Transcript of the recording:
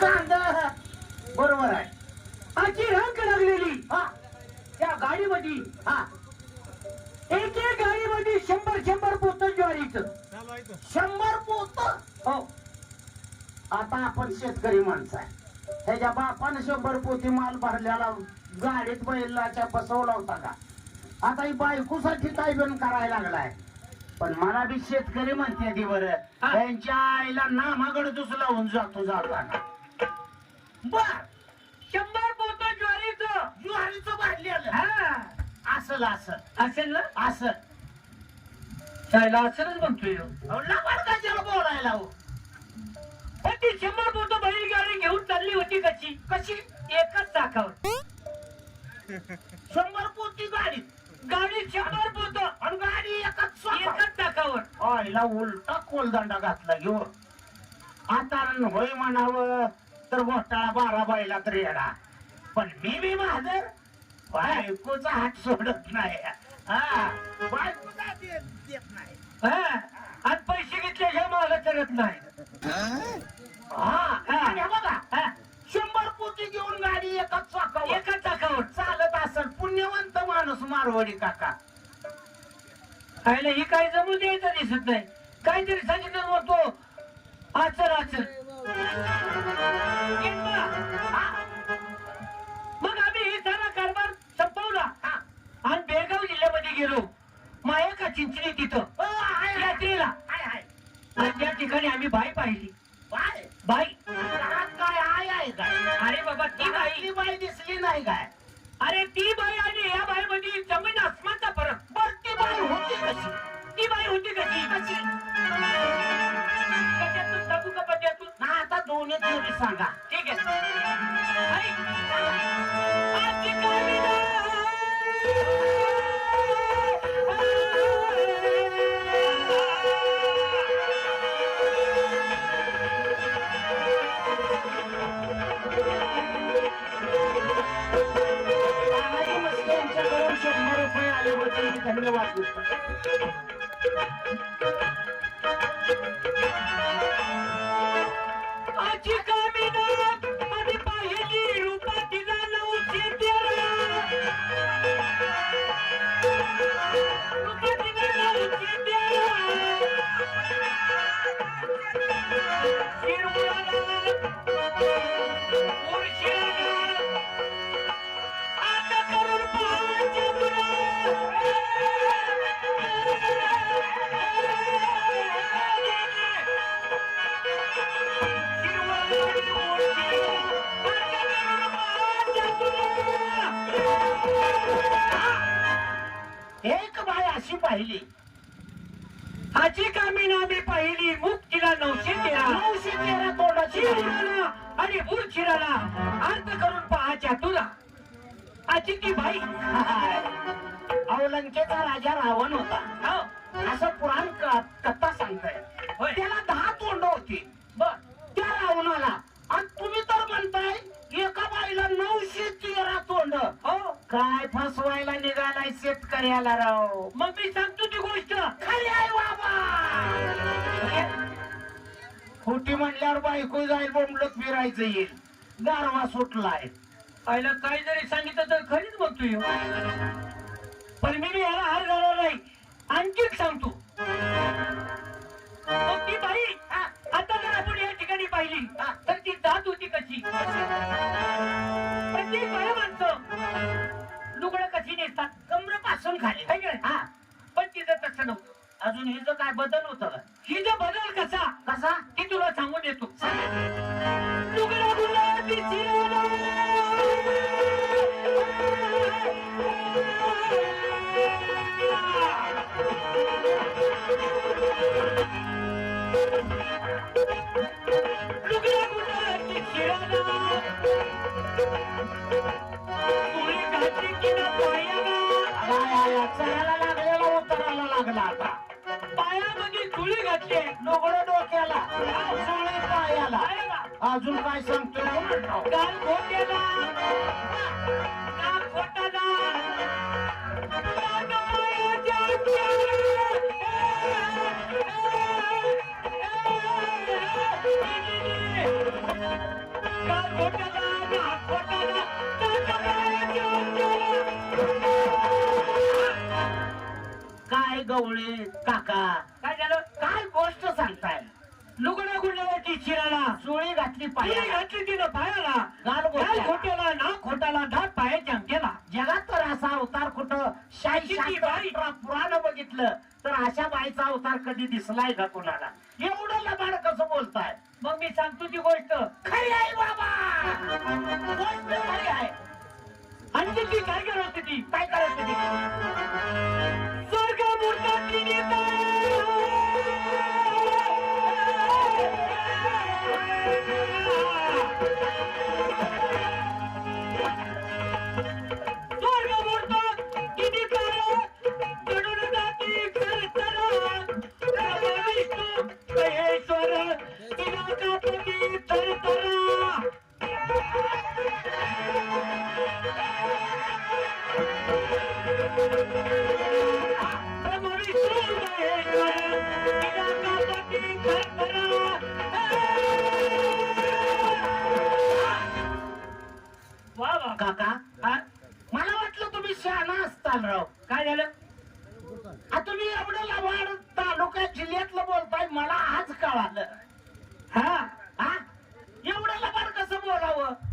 कांदा. बरोबर आहे. आजची रंग लागलेली. हा त्या गाडीमध्ये हा. एक एक गाडीमध्ये शंभर शंभर पोत ज्वारीचं. शंभर पोत? हो. आता आपण शेतकरी माणसं आहे. ह्याच्या बापानं शंभर पोती माल भरल्याला गाडीत बैलाच्या बसवला होता का? आता ही बायकोसाठी काय बन करायला लागलाय. पण मला बी शेतकरी म्हणते ती बरं. त्यांच्या आईला नामाकडे दुस लावून जातो जाताना बर. शंभर पोत ज्वारीचं. ज्वारीचं भरलेलं हा. असल असं असेल ना? असं त्याला असंच म्हणतोय ह्यो. अहो, लबाड कशाला बोलायला हो? पण ती शंभर पोत बैलगाडी घेऊन चालली होती कशी? कशी? एकच चाकावर. शंभर पोती गाडी. गाडी शंभर पोत आणि गाडी एकाच. एकच चाकावर. आईला उलटा कोलदंडा घातला घेऊ आता होय म्हणावं. तर घोटाळा बारा बायला तर येडा पण मी बी महाजर बायकोचा हात सोडत नाही. हा. बायकोचा हात देत देत नाही. हा. आणि पैसे घेतल्याशिवाय मला करत नाही. हा? बघा शंभर पोती घेऊन गाडी एकाच चाकावर. एकच चाकावर. चालत असल पुण्यवंत माणूस मारवाडी काका. खायला ही काय जमू द्यायचं दिसत नाही. काहीतरी सांगितलं म्हणतो आचर आचर एक. मग आम्ही हे सारा कारभार संपवला. हा. आणि बेळगाव जिल्ह्यामध्ये गेलो. माया का चिंचणी तिथं. यात्रेला. आणि त्या ठिकाणी आम्ही बाई पाहिली. बाई? काय? आहे अरे बाबा ती बाई. बाई दिसली नाही काय? अरे ती बाई आणि शंभर रुपये आले होते धन्यवाद. एक बाई अशी पाहिली. आजी कामी नामे पाहिली. मुख तिला नऊशे तेरा नऊशे तेरा तोंडाची. शिराला आणि मूळ शिराला अर्थ करून पहाच्या तुला. आजी ती बाई. अहो लंकेचा राजा रावण होता. हो, असं पुराण क- कथा सांगताय. त्याला दहा तोंड होती बर त्या रावणाला आणि तुम्ही तर म्हणताय एका बाईला नऊशे तेरा तोंड हो काय फसवायला निघालाय शेतकऱ्याला राव. मग मी सांगतो ती गोष्ट. खाली आहे बाबा. खोटी म्हणल्यावर बायको जाईल बोंबलत फिरायचं येईल. गारवा सुटलाय. आईला काय जरी सांगितलं तर खरीच बघतो पण मी बी याला हार घालणार कमरेपासून खाली है हा. पण तिचं तसं नव्हतं. अजून हिचं काय बदल होत ही बदल कसा? कसा? ते तुला सांगून देतो. चढायला लागलेला उतरायला लागला आता. पायामध्ये धुळी घातली डोकं डोक्याला. सुळे पायाला. अजून काय सांगतोय? काल खोट्याला काय गवळे काका? काय झालं? काय गोष्ट सांगताय? लुगड्या गुंडाची चिराला चोळी घातली पाया घातली तिनं पायाला. गाल. खोट्याला नाक खोटाला दात पायाच्या केला जगात तर असा अवतार कुठं शाही पुराण बघितलं तर अशा बाईचा अवतार कधी दिसलाय का कुणाला? एवढं तांदळाव हो. काय झालं? आता मी एवढं लवाड तालुका जिल्ह्यातलं बोलताय मला आज कळालं. हा? हा? एवढं लबाड कसं बोलावं?